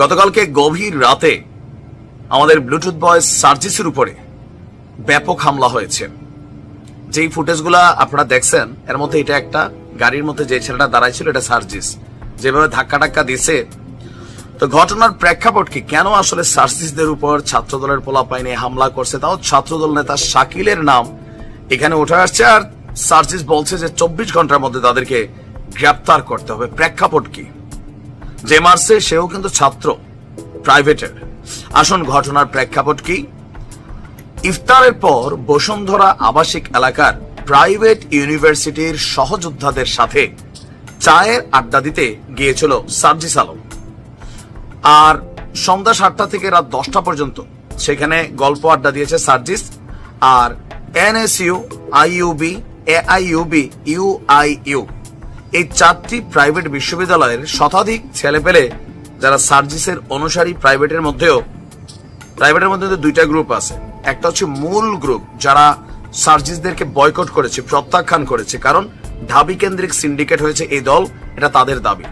গতকালকে গভীর রাতে আমাদের ব্লুটুথ বয়েস সার্জিসের উপরে ব্যাপক হামলা হয়েছে। যেই ফুটেজগুলা আপনারা দেখছেন, এর মধ্যে এটা একটা গাড়ির মধ্যে যে ছেলেটা দাঁড়াই ছিল, এটা সার্জিস। যেভাবে ধাক্কা টাক্কা দিছে, তো ঘটনার প্রেক্ষাপট কি? কেন আসলে সার্জিসদের উপর ছাত্রদলের পোলাপাইনে হামলা করছে? তাও ছাত্রদল নেতা শাকিলের নাম এখানে উঠে আসছে আর সার্জিস বলছে যে চব্বিশ ঘণ্টার মধ্যে তাদেরকে গ্রেপ্তার করতে হবে। প্রেক্ষাপট কি? যে সেও কিন্তু ছাত্র প্রাইভেটের আসুন, ঘটনার প্রেক্ষাপট কি? ইফতারের পর বসুন্ধরা আবাসিক এলাকার প্রাইভেট ইউনিভার্সিটির সহযোদ্ধাদের সাথে চায়ের আড্ডা দিতে গিয়েছিল সার্জিস আলম। আর সন্ধ্যা সাতটা থেকে রাত দশটা পর্যন্ত সেখানে গল্প আড্ডা দিয়েছে সার্জিস আর এনএসইউ আইইউবি এআইইউবি ইউআইইউ এই চারটি প্রাইভেট বিশ্ববিদ্যালয়ের শতাধিক ছেলেপেলে যারা সার্জিসের অনুসারী প্রাইভেটের মধ্যেও, প্রাইভেটের মধ্যে দুইটা গ্রুপ আছে। একটা হচ্ছে মূল গ্রুপ যারা সার্জিসদেরকে বয়কট করেছে, প্রত্যাখ্যান করেছে। কারণ ঢাবি কেন্দ্রিক সিন্ডিকেট হয়েছে এই দল, এটা তাদের দাবি।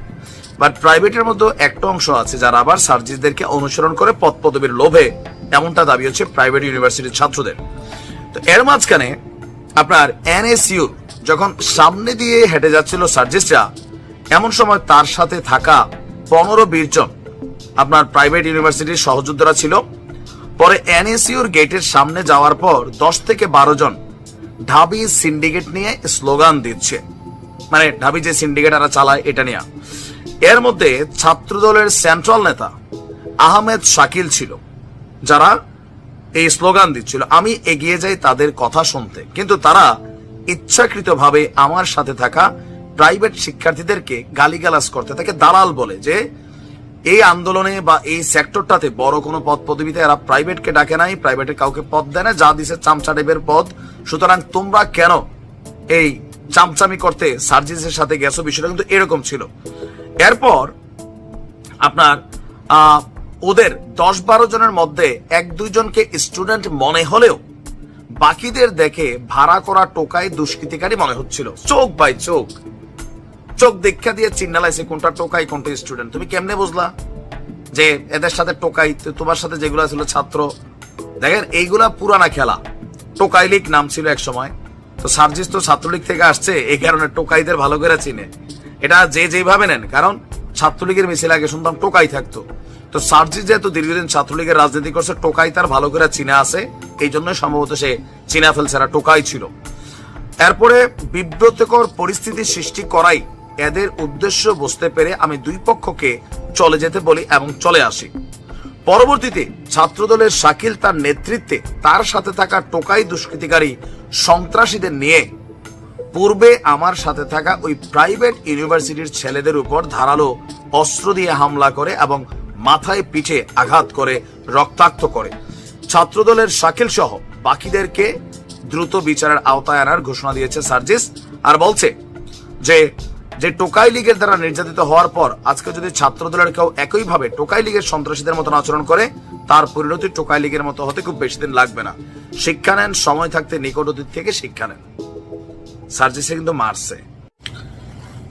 বাট প্রাইভেটের মধ্যে একটা অংশ আছে যারা আবার সার্জিসদেরকে অনুসরণ করে পদ পদবীর লোভে, এমনটা দাবি হচ্ছে প্রাইভেট ইউনিভার্সিটির ছাত্রদের। তো এর মাঝখানে আপনার এনএসইউ যখন সামনে দিয়ে হেঁটে যাচ্ছিল সার্জিসরা, এমন সময় তার সাথে থাকা পনেরো বিশ জন আপনার প্রাইভেট ইউনিভার্সিটির সহযোদ্ধারা ছিল। পরে এনএসইউর গেটের সামনে যাওয়ার পর দশ থেকে বারো জন ঢাবি সিন্ডিকেট নিয়ে স্লোগান দিচ্ছে। মানে ঢাবি যে সিন্ডিকেট এরা চালায়, এটা নিয়ে। এর মধ্যে ছাত্রদলের সেন্ট্রাল নেতা আহমেদ শাকিল ছিল, যারা এই স্লোগান দিচ্ছিল, আমি এগিয়ে যাই তাদের কথা শুনতে। কিন্তু তারা ইচ্ছাকৃতভাবে আমার সাথে থাকা প্রাইভেট শিক্ষার্থীদেরকে গালিগালাজ করতে, তাকে দালাল বলে যে, এই আন্দোলনে বা এই সেক্টরটাতে বড় কোনো পদ পদবিতে এরা প্রাইভেটকে ডাকে নাই প্রাইভেটের কাউকে পদ দেয় না, যা দিছে চামচা টাইপের পদ। সুতরাং তোমরা কেন এই চামচামি করতে সার্জিসের সাথে গেছো? বিষয়টা কিন্তু এরকম ছিল। এরপর আপনার ওদের দশ বারো জনের মধ্যে এক দুইজনকে স্টুডেন্ট মনে হলেও বাকিদের দেখে ভাড়া করা টোকাই দুষ্কৃতিকারী মনে হচ্ছিল। চোখ বাই চোখ। চোখ দীক্ষা দিয়ে চিন্নালাইছে কোনটা টোকাই, কোনটা স্টুডেন্ট তুমি কেমনে বুঝলা যে এদের সাথে টোকাই, তোমার সাথে যেগুলো ছিল ছাত্র? দেখেন, এইগুলা পুরানা খেলা। টোকাই লীগ নাম ছিল এক সময়। তো সার্জিস তো ছাত্রলীগ থেকে আসছে, এই কারণে টোকাইদের ভালো করে চিনে। এটা যে যেভাবে নেন, কারণ ছাত্রলীগের মিছিল আগে শুনতাম টোকাই থাকতো। তো সার্জিস যেহেতু দীর্ঘদিন ছাত্রলীগের রাজনীতি করছে, টোকাই তার ভালো করে চিনে আছে। এই জন্য সম্ভবত সে চিনা ফেলছে এরা টোকাই ছিল। এরপরে বিব্রতকর পরিস্থিতি সৃষ্টি করাই এদের উদ্দেশ্য বুঝতে পেরে আমি দুই পক্ষকে চলে যেতে বলি এবং চলে আসি। পরবর্তীতে ছাত্রদলের শাকিল তার নেতৃত্বে তার সাথে থাকা টোকাই দুষ্কৃতিকারী সন্ত্রাসীদের নিয়ে পূর্বে আমার সাথে থাকা ওই প্রাইভেট ইউনিভার্সিটির ছেলেদের উপর ধারালো অস্ত্র দিয়ে হামলা করে এবং মাথায় পিঠে আঘাত করে, রক্তাক্ত করে। ছাত্রদলের শাকিল সহ বাকিদেরকে দ্রুত বিচারের আওতায় আনার ঘোষণা দিয়েছে সার্জিস আর বলছে যে যে টোকাই লীগের দ্বারা নির্যাতিত হওয়ার পর আজকে যদি ছাত্রদলের কেউ একইভাবে টোকাই লীগের সন্ত্রাসীদের মতন আচরণ করে, তার পরিণতি টোকাই লীগের মতো হতে খুব বেশি দিন লাগবে না। শিক্ষা নেন, সময় থাকতে নিকট অতীত থেকে শিক্ষা নেন। সার্জিসে কিন্তু মারছে।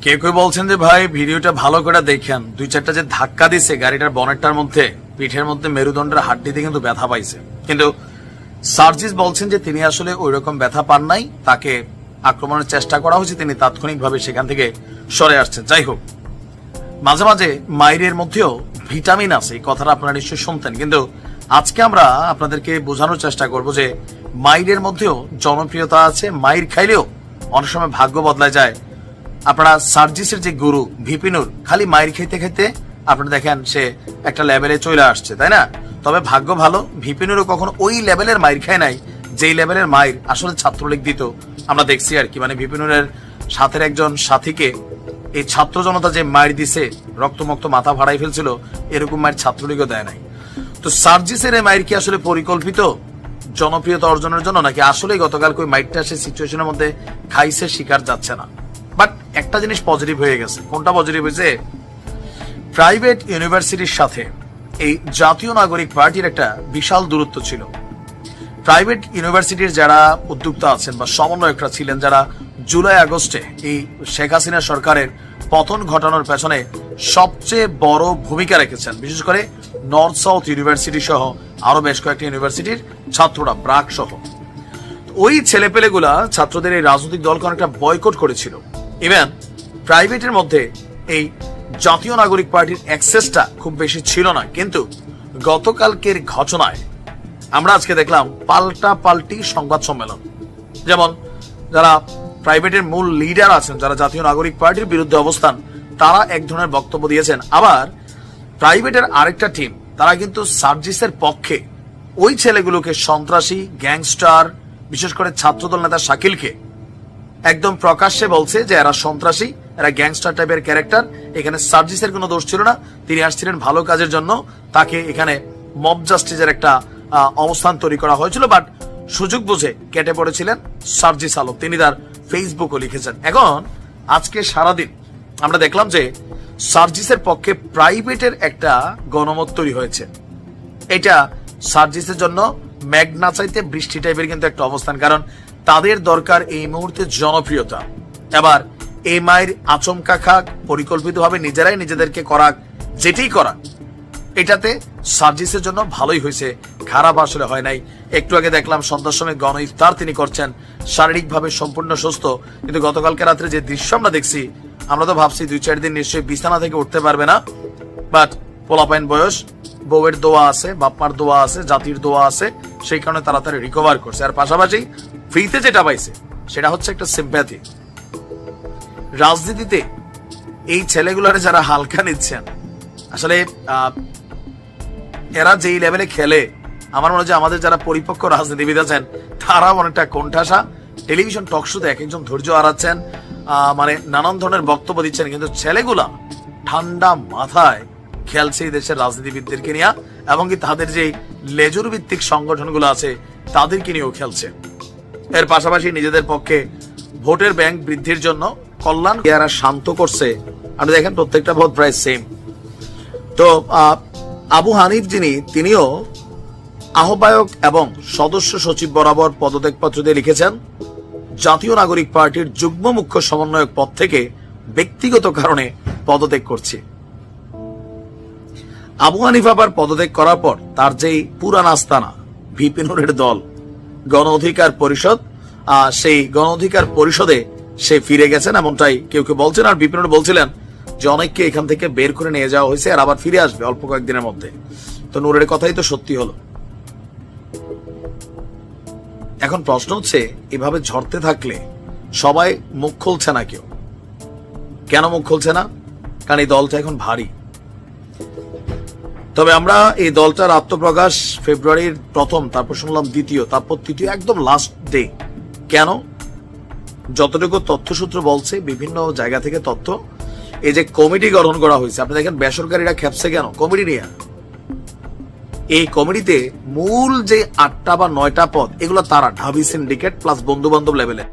কেউ কেউ বলছেন যে ভাই, ভিডিওটা ভালো করে দেখেন। দুই চারটা যে ধাক্কা দিছে গাড়িটার বনেটটার মধ্যে, পিঠের মধ্যে মেরুদণ্ডের হাড্ডিতে কিন্তু ব্যথা পাইছে। কিন্তু সার্জিস বলছেন যে তিনি আসলে ওই রকম ব্যথা পান নাই, তাকে আক্রমণের চেষ্টা করা হয়েছে, তিনি তাৎক্ষণিকভাবে সেখান থেকে সরে আসছেন। যাই হোক, মাঝে মাঝে মাইরের মধ্যেও ভিটামিন আছে, এই কথাটা আপনারা নিশ্চয়ই শুনতেন। কিন্তু আজকে আমরা আপনাদেরকে বোঝানোর চেষ্টা করব যে মাইরের মধ্যেও জনপ্রিয়তা আছে। মাইর খাইলেও অনেক সময় ভাগ্য বদলায় যায়। আপনারা সার্জিসের যে গুরু ভিপিনুর, খালি মাইর খাইতে খাইতে আপনারা দেখেন সে একটা লেভেলে চলে আসছে, তাই না? তবে ভাগ্য ভালো, ভিপিনুরও কখনো ওই লেভেলের মাইর খায় নাই, যেই লেভেলের মাইর আসলে ছাত্রলীগ দিত। আমরা দেখছি আর কি মানে ভিপিনুরের সাথের একজন সাথীকে এই ছাত্র জনতা যে মায়ের দিছে, রক্তমক্ত মাথা ভাড়াই ফেলছিল, এরকম মায়ের ছাত্রলীগও দেয় নাই। তো সার্জিসের এই মায়ের কি আসলে পরিকল্পিত জনপ্রিয়তা অর্জনের জন্য, নাকি আসলে গতকাল ওই মাইটটা সে সিচুয়েশনের মধ্যে খাইছে, শিকার যাচ্ছে না? বাট একটা জিনিস পজিটিভ হয়ে গেছে। কোনটা পজিটিভ হয়েছে? প্রাইভেট ইউনিভার্সিটির সাথে এই জাতীয় নাগরিক পার্টির একটা বিশাল দূরত্ব ছিল। প্রাইভেট ইউনিভার্সিটির যারা উদ্যোক্তা আছেন বা সমন্বয়করা ছিলেন, যারা জুলাই আগস্টে এই শেখ হাসিনা সরকারের পতন ঘটানোর পেছনে সবচেয়ে বড় ভূমিকা রেখেছেন, বিশেষ করে নর্থ সাউথ ইউনিভার্সিটি সহ আরও বেশ কয়েকটি ইউনিভার্সিটির ছাত্ররা, ব্রাক সহ। ওই ছেলেপেলেগুলা ছাত্রদের এই রাজনৈতিক দলকে অনেকটা বয়কট করেছিল। ইভেন প্রাইভেটের মধ্যে এই জাতীয় নাগরিক পার্টির অ্যাক্সেসটা খুব বেশি ছিল না। কিন্তু গতকালকের ঘটনায় আমরা আজকে দেখলাম পাল্টা পাল্টি সংবাদ সম্মেলন। যেমন যারা প্রাইভেটের মূল লিডার আছেন, যারা জাতীয় নাগরিক পার্টির বিরুদ্ধে অবস্থান, তারা এক ধরনের বক্তব্য দিয়েছেন। আবার প্রাইভেটের আরেকটা টিম তারা কিন্তু সার্জিসের পক্ষে ওই ছেলেগুলোকে সন্ত্রাসী গ্যাংস্টার বিশেষ করে ছাত্রদল নেতা শাকিলকে একদম প্রকাশ্যে বলছে যে এরা সন্ত্রাসী, এরা গ্যাংস্টার টাইপের ক্যারেক্টার। এখানে সার্জিসের কোনো দোষ ছিল না। তিনি আসছিলেন ভালো কাজের জন্য। তাকে এখানে মব জাস্টিসের একটা অবস্থান তৈরি করা হয়েছিল। বাট সুযোগ বুঝে কেটে পড়েছিলেন সার্জিস আলম। তিনি তার ফেসবুকও লিখেছেন। এখন, আজকে সারাদিন আমরা দেখলাম যে সার্জিসের পক্ষে প্রাইভেটের একটা গণমত তৈরি হয়েছে। এটা সার্জিসের জন্য ম্যাগনা চাইতে বৃষ্টি টাইপের কিন্তু একটা অবস্থান। কারণ তাদের দরকার এই মুহূর্তে জনপ্রিয়তা। এবার এই মায়ের আচমকা খাক, পরিকল্পিতভাবে নিজেরাই নিজেদেরকে করাক, যেটাই করাক, এটাতে সার্জিসের জন্য ভালোই হয়েছে। খারাপ আসলে হয় নাই। একটু আগে দেখলাম সন্ধ্যার সময় গণ ইফতার তিনি করছেন। শারীরিকভাবে সম্পূর্ণ সুস্থ। কিন্তু গতকালকে রাত্রে যে দৃশ্য আমরা দেখছি, আমরা তো ভাবছি দুই চার দিন নিশ্চয়ই বিছানা থেকে উঠতে পারবে না। বাট পোলাপাইন বয়স, বউয়ের দোয়া আছে, বাপমার দোয়া আছে, জাতির দোয়া আছে, সেই কারণে তাড়াতাড়ি রিকভার করছে। আর পাশাপাশি ফ্রিতে যেটা পাইছে, সেটা হচ্ছে একটা সিম্প্যাথি রাজনীতিতে এই ছেলেগুলোরে যারা হালকা নিচ্ছেন, আসলে এরা যেই লেভেলে খেলে, আমার মনে হয় আমাদের যারা পরিপক্ক রাজনীতিবিদ আছেন, তারাও অনেকটা কোণঠাসা। টেলিভিশন টক শোতে এক একজন ধৈর্য হারাচ্ছেন মানে নানান ধরনের বক্তব্য দিচ্ছেন, কিন্তু ছেলেগুলা ঠান্ডা মাথায় খেলছে এই দেশের রাজনীতিবিদদেরকে নিয়ে, এবং কি তাদের যে লেজুর ভিত্তিক সংগঠনগুলো আছে, তাদেরকে নিয়েও খেলছে। এর পাশাপাশি নিজেদের পক্ষে ভোটের ব্যাংক বৃদ্ধির জন্য কল্যাণ এরা শান্ত করছে। আপনি দেখেন, প্রত্যেকটা ভোট প্রায় সেম তো আবু হানিফ যিনি, তিনিও আহ্বায়ক এবং সদস্য সচিব বরাবর পদত্যাগপত্র দিয়ে লিখেছেন, জাতীয় নাগরিক পার্টির যুগ্ম মুখ্য সমন্বয়ক পদ থেকে ব্যক্তিগত কারণে পদত্যাগ করছি। আবু হানিফ আবার পদত্যাগ করার পর তার যেই পুরান আস্তানা ভিপিনুরের দল গণ অধিকার পরিষদ সেই গণ অধিকার পরিষদে সে ফিরে গেছেন, এমনটাই কেউ কেউ বলছেন। আর বিপিনুর বলছিলেন যে অনেককে এখান থেকে বের করে নিয়ে যাওয়া হয়েছে আর আবার ফিরে আসবে অল্প কয়েকদিনের মধ্যে। তো নূরের কথাই তো সত্যি হলো। এখন প্রশ্ন হচ্ছে, এভাবে ঝরতে থাকলে সবাই মুখ খুলছে না কেউ? কেন মুখ খুলছে না? কারণ এই দলটা এখন ভারী। তবে আমরা এই দলটার আত্মপ্রকাশ ফেব্রুয়ারির প্রথম, তারপর শুনলাম দ্বিতীয়, তারপর তৃতীয়, একদম লাস্ট ডে কেন? যতটুকু তথ্যসূত্র বলছে, বিভিন্ন জায়গা থেকে তথ্য, এই যে কমিটি গঠন করা হয়েছে, আপনি দেখেন বেসরকারিরা খেপছে কেন? কমিটি নিয়ে। এই কমিটিতে মূল যে আটটা বা নয়টা পদ, এগুলো তারা, ঢাবি সিন্ডিকেট প্লাস বন্ধু বান্ধব লেভেলে